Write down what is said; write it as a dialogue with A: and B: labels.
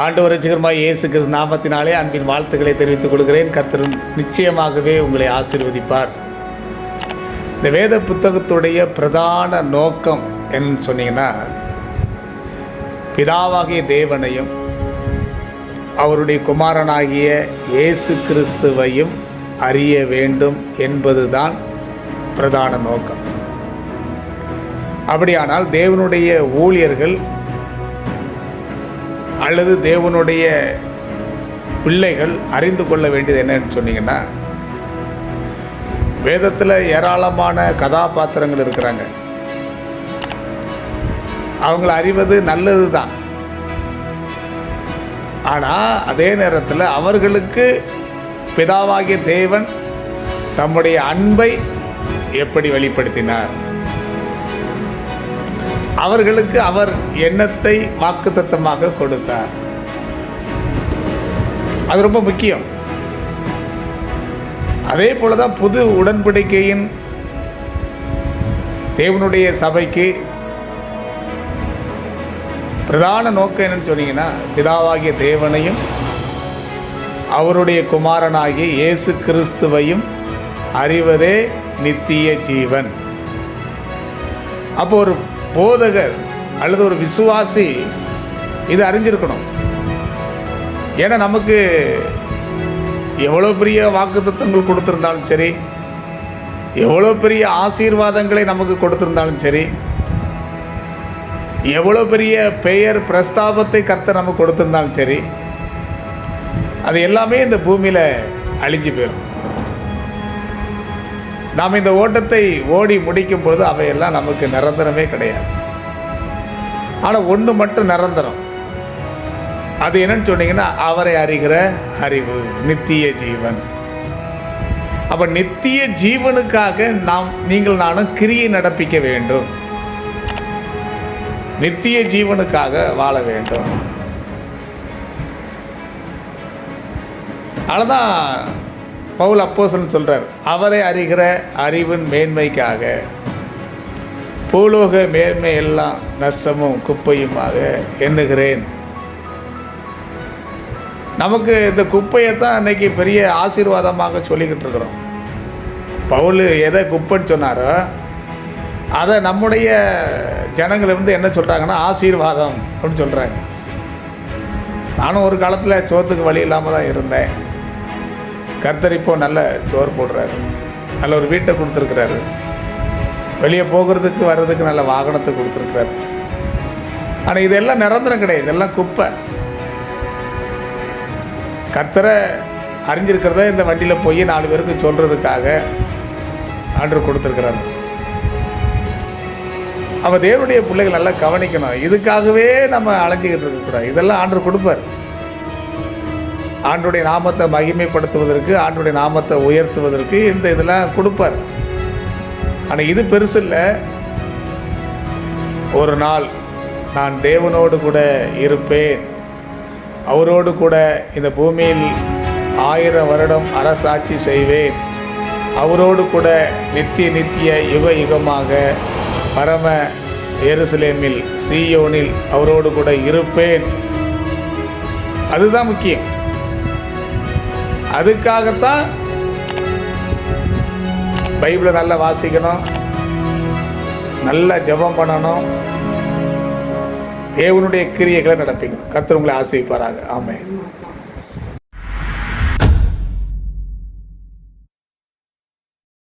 A: ஆண்டவர் சிகரமாக இயேசு கிறிஸ்து நாமத்தினாலே அன்பின் வாழ்த்துக்களை தெரிவித்துக் கொள்கிறேன். கர்த்தர் நிச்சயமாகவே உங்களை ஆசீர்வதிப்பார். இந்த வேத புத்தகத்துடைய பிரதான நோக்கம் என்னன்னு சொன்னீங்கன்னா பிதாவாகிய தேவனையும் அவருடைய குமாரனாகிய இயேசு கிறிஸ்துவையும் அறிய வேண்டும் என்பதுதான் பிரதான நோக்கம். அப்படியானால் தேவனுடைய ஊழியர்கள் அல்லது தேவனுடைய பிள்ளைகள் அறிந்து கொள்ள வேண்டியது என்னன்னு சொன்னீங்கன்னா வேதத்தில் ஏராளமான கதாபாத்திரங்கள் இருக்கிறாங்க. அவங்கள அறிவது நல்லது தான் ஆனால் அதே நேரத்தில் அவர்களுக்கு பிதாவாகிய தேவன் தம்முடைய அன்பை எப்படி வெளிப்படுத்தினார்? அவர்களுக்கு அவர் எண்ணத்தை வாக்குத்தத்தமாக கொடுத்தார். அது ரொம்ப முக்கியம். அதே போல தான் புது உடன்படிக்கையின் தேவனுடைய சபைக்கு பிரதான நோக்கம் என்னன்னு சொன்னீங்கன்னா பிதாவாகிய தேவனையும் அவருடைய குமாரனாகிய இயேசு கிறிஸ்துவையும் அறிவதே நித்திய ஜீவன். அப்போ ஒரு போதகர் அல்லது ஒரு விசுவாசி இது அறிஞ்சிருக்கணும். ஏன்னா நமக்கு எவ்வளோ பெரிய வாக்குத்தத்தங்கள் கொடுத்துருந்தாலும் சரி எவ்வளோ பெரிய ஆசீர்வாதங்களை நமக்கு கொடுத்துருந்தாலும் சரி எவ்வளோ பெரிய பெயர் பிரஸ்தாபத்தை கர்த்தர் நமக்கு கொடுத்துருந்தாலும் சரி அது எல்லாமே இந்த பூமியில் அழிஞ்சு போயிடும் நாம் இந்த ஓட்டத்தை ஓடி முடிக்கும் பொழுது அவையெல்லாம் நமக்கு நிரந்தரமே கிடையாது. ஆனால் ஒன்று மட்டும் நிரந்தரம். அது என்னன்னு சொன்னீங்கன்னா அவரை அறிகிற அறிவு நித்திய ஜீவன். அப்போ நித்திய ஜீவனுக்காக நாம் நீங்கள் நானும் கிரியை நடப்பிக்க வேண்டும். நித்திய ஜீவனுக்காக வாழ வேண்டும். அதுதான் பவுல் அப்போசன் சொல்கிறார் அவரை அறிகிற அறிவின் மேன்மைக்காக பூலோக மேன்மை எல்லாம் நஷ்டமும் குப்பையுமாக எண்ணுகிறேன். நமக்கு இந்த குப்பையை தான் இன்னைக்கு பெரிய ஆசீர்வாதமாக சொல்லிக்கிட்டு இருக்கிறோம். பவுல் எதை குப்பைன்னு சொன்னாரோ அதை நம்முடைய ஜனங்கள் வந்து என்ன சொல்கிறாங்கன்னா ஆசீர்வாதம் அப்படின்னு சொல்கிறாங்க நானும் ஒரு காலத்தில் சோத்துக்கு வழி இல்லாமல் தான் இருந்தேன். கர்த்தர் இப்போ நல்ல சோறு போடுறாரு. நல்ல ஒரு வீட்டை கொடுத்துருக்குறாரு. வெளியே போகிறதுக்கு வர்றதுக்கு நல்ல வாகனத்தை கொடுத்துருக்குறாரு. ஆனால் இதெல்லாம் நிரந்தரம் கிடையாது. இதெல்லாம் குப்பை. கர்த்தரை அறிஞ்சிருக்கிறத இந்த வண்டியில் போய் நாலு பேருக்கு சொல்கிறதுக்காக ஆர்டர் கொடுத்துருக்குறாரு. அவள் தேவனுடைய பிள்ளைகள் நல்லா கவனிக்கணும். இதுக்காகவே நம்ம அலைஞ்சிக்கிட்டு இருக்கக்கூடாது. இதெல்லாம் ஆண்டர் கொடுப்பார். ஆண்டுடைய நாமத்தை மகிமைப்படுத்துவதற்கு ஆண்டுடைய நாமத்தை உயர்த்துவதற்கு இந்த இதெல்லாம் கொடுப்பார். ஆனால் இது பெருசு இல்லை. ஒரு நாள் நான் தேவனோடு கூட இருப்பேன். அவரோடு கூட இந்த பூமியில் ஆயிரம் வருடம் அரசாட்சி செய்வேன். அவரோடு கூட நித்திய நித்திய யுக யுகமாக பரம எருசலேமில் சீயோனில் அவரோடு கூட இருப்பேன். அதுதான் முக்கியம். அதுக்காகத்தான் பைபிளை நல்லா வாசிக்கணும். நல்லா ஜெபம் பண்ணணும். தேவனுடைய கிரியைகளை நடப்பிக்கணும். கர்த்தர் உங்களை ஆசைப்பாராங்க ஆமாம்